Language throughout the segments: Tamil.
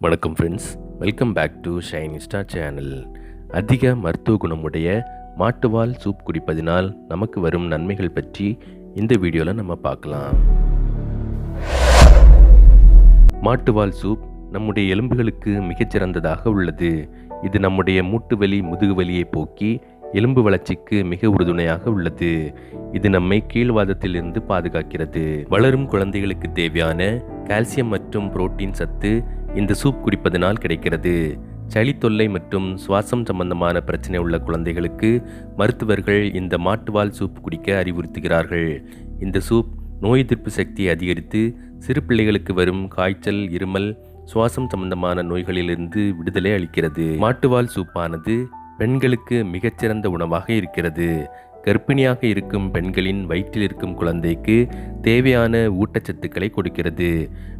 வணக்கம் friends welcome back to shine star channel அதிக மருத்துவ குணமுடைய மாட்டுவால் சூப் குடிப்பதினால் நமக்கு வரும் நன்மைகள் பற்றி இந்த வீடியோவில் நம்ம பார்க்கலாம். மாட்டுவால் சூப் நம்முடைய எலும்புகளுக்கு மிகச்சிறந்ததாக உள்ளது. இது நம்முடைய மூட்டு வலி முதுகு வலியை போக்கி எலும்பு வளர்ச்சிக்கு மிக உறுதுணையாக உள்ளது. இது நம்மை கீழ்வாதத்திலிருந்து பாதுகாக்கிறது. வளரும் குழந்தைகளுக்கு தேவையான கால்சியம் மற்றும் புரோட்டீன் சத்து இந்த சூப் குடிப்பதனால் கிடைக்கிறது. சளி தொல்லை மற்றும் சுவாசம் சம்பந்தமான பிரச்சனை உள்ள குழந்தைகளுக்கு மருத்துவர்கள் இந்த மாட்டுவால் சூப் குடிக்க அறிவுறுத்துகிறார்கள். இந்த சூப் நோய் எதிர்ப்பு சக்தியை அதிகரித்து சிறு பிள்ளைகளுக்கு வரும் காய்ச்சல் இருமல் சுவாசம் சம்பந்தமான நோய்களிலிருந்து விடுதலை அளிக்கிறது. மாட்டுவால் சூப்பானது பெண்களுக்கு மிகச்சிறந்த உணவாக இருக்கிறது. கர்ப்பிணியாக இருக்கும் பெண்களின் வயிற்றில் இருக்கும் குழந்தைக்கு தேவையான ஊட்டச்சத்துக்களை கொடுக்கிறது.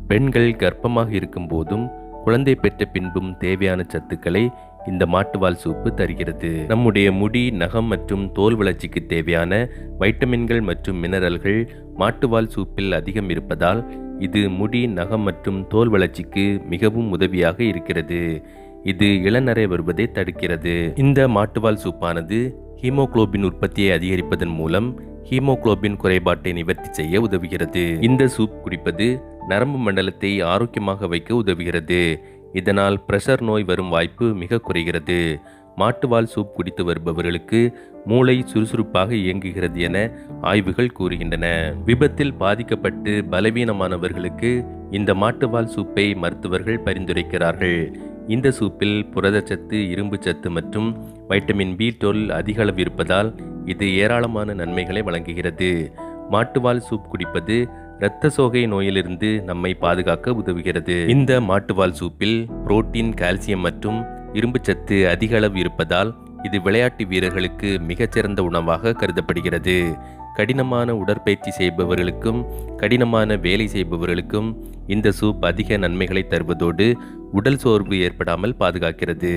பெண்கள் கர்ப்பமாக இருக்கும் போதும் குழந்தை பெற்ற பின்பும் தேவையான சத்துக்களை இந்த மாட்டுவால் சூப்பு தருகிறது. நம்முடைய முடி நகம் மற்றும் தோல் வளர்ச்சிக்கு தேவையான வைட்டமின்கள் மற்றும் மினரல்கள் மாட்டுவால் சூப்பில் அதிகம் இருப்பதால் இது முடி நகம் மற்றும் தோல் வளர்ச்சிக்கு மிகவும் உதவியாக இருக்கிறது. இது இளநரை வருவதை தடுக்கிறது. இந்த மாட்டுவால் சூப்பானது ஹீமோகுளோபின் உற்பத்தியை அதிகரிப்பதன் மூலம் ஹீமோகுளோபின் குறைபாட்டை நிவர்த்தி செய்ய உதவுகிறது. இந்த சூப் குடிப்பது நரம்பு மண்டலத்தை ஆரோக்கியமாக வைக்க உதவுகிறது. இதனால் பிரஷர் நோய் வரும் வாய்ப்பு மிக குறைகிறது. மாட்டுவால் சூப் குடித்து வருபவர்களுக்கு மூளை சுறுசுறுப்பாக இயங்குகிறது என ஆய்வுகள் கூறுகின்றன. விபத்தில் பாதிக்கப்பட்டு பலவீனமானவர்களுக்கு இந்த மாட்டுவால் சூப்பை மருத்துவர்கள் பரிந்துரைக்கிறார்கள். இந்த சூப்பில் புரதச்சத்து இரும்பு சத்து மற்றும் வைட்டமின் பி டுவெல் அதிக அளவு இருப்பதால் இது ஏராளமான நன்மைகளை வழங்குகிறது. மாட்டுவால் சூப் குடிப்பது இரத்த சோகை நோயிலிருந்து நம்மை பாதுகாக்க உதவுகிறது. இந்த மாட்டுவால் சூப்பில் புரோட்டீன் கால்சியம் மற்றும் இரும்புச்சத்து அதிக அளவு இருப்பதால் இது விளையாட்டு வீரர்களுக்கு மிகச்சிறந்த உணவாக கருதப்படுகிறது. கடினமான உடற்பயிற்சி செய்பவர்களுக்கும் கடினமான வேலை செய்பவர்களுக்கும் இந்த சூப் அதிக நன்மைகளை தருவதோடு உடல் சோர்வு ஏற்படாமல் பாதுகாக்கிறது.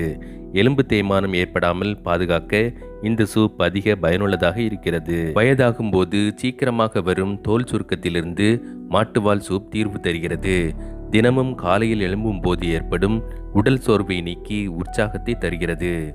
எலும்பு தேய்மானம் ஏற்படாமல் பாதுகாக்க இந்த சூப் அதிக பயனுள்ளதாக இருக்கிறது. வயதாகும் போது சீக்கிரமாக வரும் தோல் சுருக்கத்திலிருந்து மாட்டுவால் சூப் தீர்வு தருகிறது. தினமும் காலையில் எழும்பும் போது ஏற்படும் உடல் சோர்வை நீக்கி உற்சாகத்தை தருகிறது.